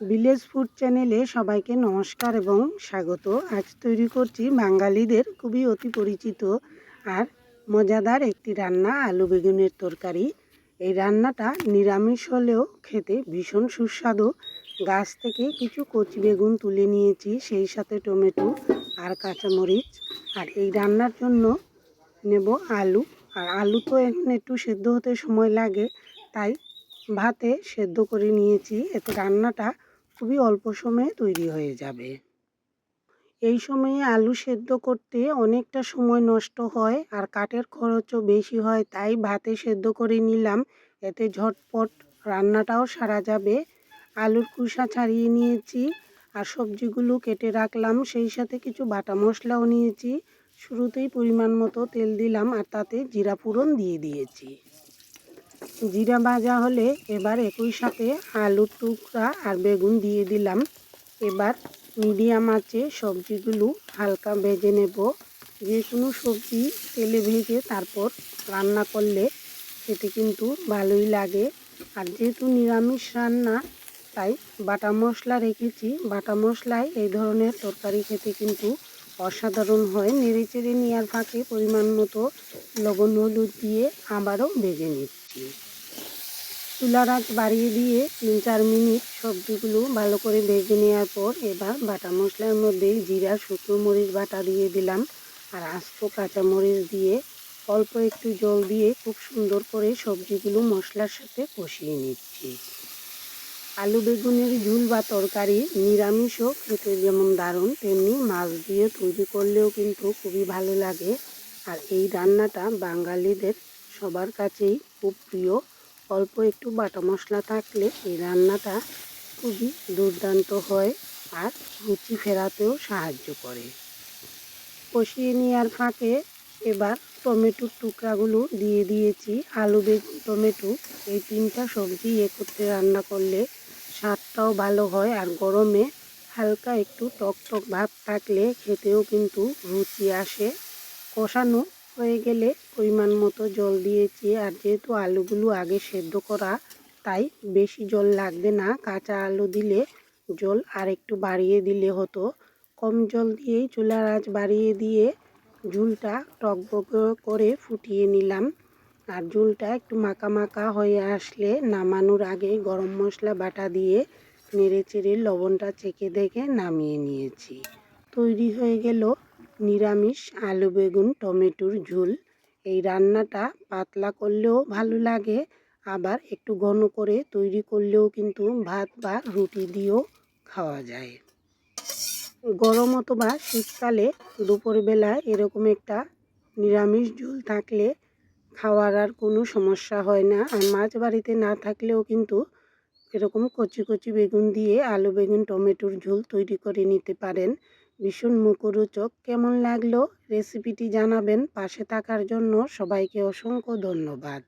Village food চ্যানেলে সবাইকে নমস্কার এবং স্বাগত। আজ তৈরি করছি বাঙালিদের খুবই অতি পরিচিত আর মজাদার একটি রান্না, আলু বেগুনের তরকারি। এই রান্নাটা নিরামিষ হলেও খেতে ভীষণ সুস্বাদু। গাছ থেকে কিছু কচি বেগুন তুলে নিয়েছি, সেই সাথে টমেটো আর কাঁচামরিচ। আর এই রান্নার জন্য নেব আলু। আর আলু তো এখন একটু সেদ্ধ হতে সময় লাগে, তাই ভাতে সেদ্ধ করে নিয়েছি। এতে রান্নাটা খুবই অল্প সময়ে তৈরি হয়ে যাবে। এই সময়ে আলু সেদ্ধ করতে অনেকটা সময় নষ্ট হয় আর কাঠের খরচও বেশি হয়, তাই ভাতে সেদ্ধ করে নিলাম। এতে ঝটপট রান্নাটাও সারা যাবে। আলুর কুসা ছাড়িয়ে নিয়েছি আর সবজিগুলো কেটে রাখলাম, সেই সাথে কিছু বাটা মশলাও নিয়েছি। শুরুতেই পরিমাণ মতো তেল দিলাম আর তাতে জিরা ফোড়ন দিয়ে দিয়েছি। জিরা ভাজা হলে এবার একই সাথে আলুর টুকরা আর বেগুন দিয়ে দিলাম। এবার মিডিয়াম আঁচে সবজিগুলো হালকা ভেজে নেব। যে কোনো সবজি তেলে ভেজে তারপর রান্না করলে খেতে কিন্তু ভালোই লাগে। আর যেহেতু নিরামিষ রান্না, তাই বাটা মশলা রেখেছি। বাটা মশলায় এই ধরনের তরকারি খেতে কিন্তু অসাধারণ হয়। নেড়ে চেড়ে নেওয়ার ফাঁকে পরিমাণ মতো লবণ হলুদ দিয়ে আবারও ভেজে নিচ্ছি। চুলার আঁচ বাড়িয়ে দিয়ে তিন চার মিনিট সবজিগুলো ভালো করে ভেজে নেওয়ার পর এবার বাটা মশলার মধ্যে জিরা, শুকনো মরিচ বাটা দিয়ে দিলাম আর আস্ত কাঁচামরিচ দিয়ে অল্প একটু জল দিয়ে খুব সুন্দর করে সবজিগুলো মশলার সাথে কষিয়ে নিচ্ছি। আলু বেগুনের ঝুল বা তরকারি নিরামিষও খেতে যেমন দারুণ, তেমনি মাছ দিয়ে তৈরি করলেও কিন্তু খুবই ভালো লাগে। আর এই রান্নাটা বাঙালিদের সবার কাছেই খুব প্রিয়। অল্প একটু বাটা মশলা থাকলে এই রান্নাটা খুবই দুর্দান্ত হয় আর রুচি ফেরাতেও সাহায্য করে। কষিয়ে নেওয়ার ফাঁকে এবার টমেটোর টুকরাগুলো দিয়ে দিয়েছি। আলু, বেগুন, টমেটো এই তিনটা সবজি একত্রে রান্না করলে স্বাদটাও ভালো হয় আর গরমে হালকা একটু টক টক ভাব থাকলে খেতেও কিন্তু রুচি আসে। কষানো হয়ে গেলে পরিমাণ মতো জল দিয়েছি আর যেহেতু আলুগুলো আগে সেদ্ধ করা, তাই বেশি জল লাগবে না। কাঁচা আলু দিলে জল আর একটু বাড়িয়ে দিলে হতো। কম জল দিয়েই চুলার আঁচ বাড়িয়ে দিয়ে ঝুলটা টকবক করে ফুটিয়ে নিলাম। আর ঝুলটা একটু মাখা মাখা হয়ে আসলে নামানোর আগে গরম মশলা বাটা দিয়ে নেড়ে চেড়ে লবণটা চেকে দেখে নামিয়ে নিয়েছি। তৈরি হয়ে গেল নিরামিষ আলু, বেগুন, টমেটোর ঝোল। এই রান্নাটা পাতলা করলেও ভালো লাগে, আবার একটু ঘন করে তৈরি করলেও কিন্তু ভাত বা রুটি দিয়েও খাওয়া যায়। গরম অথবা শীতকালে দুপুরবেলা এরকম একটা নিরামিষ ঝোল থাকলে খাওয়ার আর কোনো সমস্যা হয় না, আর মাছ বাড়িতে না থাকলেও কিন্তু এরকম কচি কচি বেগুন দিয়ে আলু, বেগুন, টমেটোর ঝোল তৈরি করে নিতে পারেন। ভীষণ মুখরোচক। কেমন লাগল? রেসিপিটি জানাবেন। পাশে থাকার জন্য সবাইকে অসংখ্য ধন্যবাদ।